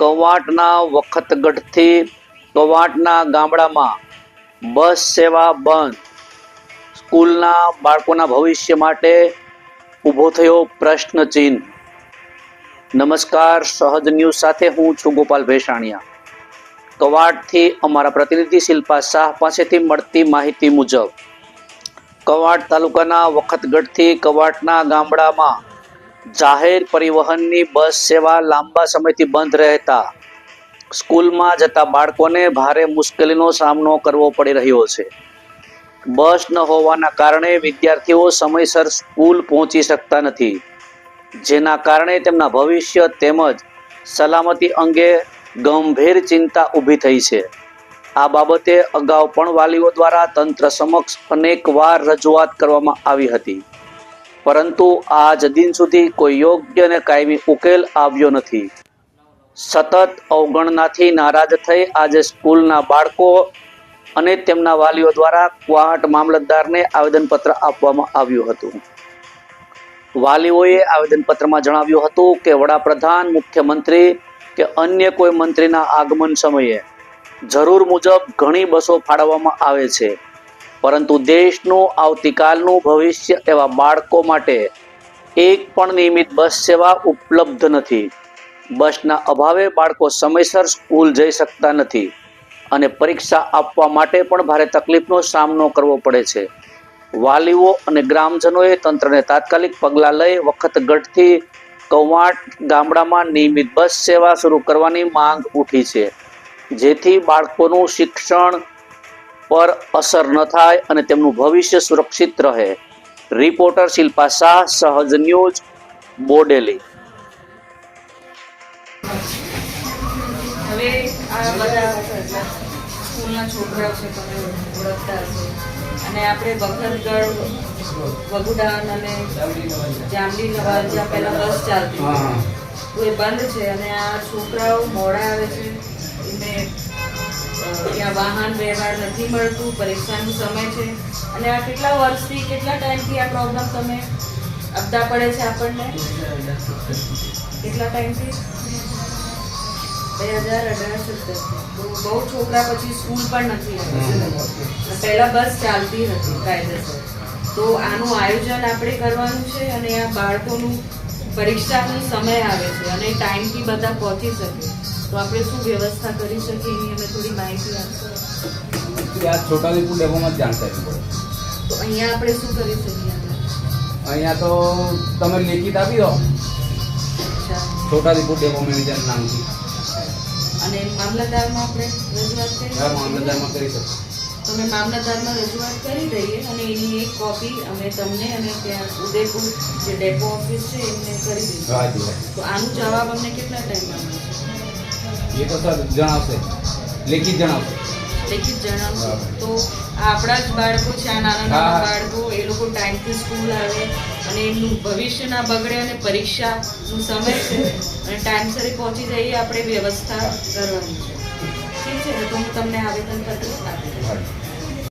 કવાંટના વખતગઢથી કવાટના ગામડામાં બસ સેવા બંધ. સ્કૂલના બાળકોના ભવિષ્ય માટે ઊભો થયો પ્રશ્ન ચિહ્ન. નમસ્કાર, સહજ ન્યૂઝ સાથે હું છું ગોપાલ ભેસાણિયા. કવાટથી અમારા પ્રતિનિધિ શિલ્પા શાહ પાસેથી મળતી માહિતી મુજબ, કવાટ તાલુકાના વખતગઢથી કવાટના ગામડામાં જાહેર પરિવહનની બસ સેવા લાંબા સમયથી બંધ રહેતા સ્કૂલમાં જતા બાળકોને ભારે મુશ્કેલીનો સામનો કરવો પડી રહ્યો છે. બસ ન હોવાના કારણે વિદ્યાર્થીઓ સમયસર સ્કૂલ પહોંચી શકતા નથી, જેના કારણે તેમના ભવિષ્ય તેમજ સલામતી અંગે ગંભીર ચિંતા ઊભી થઈ છે. આ બાબતે અગાઉ પણ વાલીઓ દ્વારા તંત્ર સમક્ષ અનેકવાર રજૂઆત કરવામાં આવી હતી. પરંતુ આજ દિન સુધી કોઈ યોગ્ય અને કાયમી ઉકેલ આવ્યો નથી. સતત અવગણનાથી નારાજ થઈ આજે સ્કૂલના બાળકો અને તેમના વાલીઓ દ્વારા ક્વાહટ મામલતદારને આવેદનપત્ર આપવામાં આવ્યું હતું. વાલીઓએ આવેદનપત્રમાં જણાવ્યું હતું કે વડાપ્રધાન, મુખ્યમંત્રી કે અન્ય કોઈ મંત્રીના આગમન સમયે જરૂર મુજબ ઘણી બસો ફાળવવામાં આવે છે. પરંતુ દેશનું આવતીકાલનું ભવિષ્ય એવા બાળકો માટે એક પણ નિયમિત બસ સેવા ઉપલબ્ધ નથી. બસના અભાવે બાળકો સમયસર સ્કૂલ જઈ શકતા નથી અને પરીક્ષા આપવા માટે પણ ભારે તકલીફનો સામનો કરવો પડે છે. વાલીઓ અને ગ્રામજનોએ તંત્રને તાત્કાલિક પગલાં લઈ વખત ગઢથી કવાંટ ગામડામાં નિયમિત બસ સેવા શરૂ કરવાની માંગ ઉઠી છે. જેથી બાળકોનું શિક્ષણ પર અસર ન થાય અને તેમનું ભવિષ્ય સુરક્ષિત રહે. રિપોર્ટર શિલ્પા શાહ સહજ ન્યૂઝ બોડેલી. હવે આ બધા સ્કૂલના છોકરાઓ છે તમે ઓળખતા હશો. અને આપણે વખતગઢ વગુડાન અને જામડી નવાલ જ્યાં પહેલાં બસ ચાલતી તો એ બંધ છે અને આ છોકરાઓ મોડા આવે છે એમને ત્યાં વાહન વ્યવહાર નથી મળતું પરીક્ષાનો સમય છે. અને આ કેટલા વર્ષથી કેટલા ટાઈમથી આ પ્રોબ્લેમ તમે આપતા પડે છે આપણને? કેટલા ટાઈમથી? બે હજાર અઢાર સત્તર. બહુ છોકરા પછી સ્કૂલ પણ નથી પહેલાં પહેલા બસ ચાલતી નથી કાયદેસર. તો આનું આયોજન આપણે કરવાનું છે અને આ બાળકોનું પરીક્ષાનો સમય આવે છે અને ટાઈમથી બધા પહોંચી શકે. તો આપણે શું વ્યવસ્થા કરી શકીએ એની અમે થોડી માહિતી આપશો. આ છોટાઉદેપુર ડેપોમાં જ જાણકારી પડે તો અહીંયા આપણે શું કરી શકીએ અહીંયા તો તમે લેખિત આપી દો. છોટાઉદેપુર ડેપો મેનેજર નામથી અને મામલતદારમાં આપણે રજૂઆત કરી મામલતદારમાં કરી તો અમે મામલતદારમાં રજૂઆત કરી દઈએ અને એની એક કોપી અમે તમને અને ત્યાં ઉદયપુર જે ડેપો ઓફિસ છે એમને કરી હાજી તો આનું જવાબ અમને કેટલા ટાઈમમાં મળશે એ તો સર જણાવશે. લેખિત જણાવશે. લેખિત જણાવશો. તો આપણા જ બાળકો છે આ નાના નાના બાળકો એ લોકો ટાઈમથી સ્કૂલ આવે અને એમનું ભવિષ્ય ના બગડે અને પરીક્ષાનું સમય છે અને ટાઈમસર પહોંચી જઈએ આપણે વ્યવસ્થા કરવાની છે. ઠીક છે તો હું તમને આવેદનપત્ર આપી.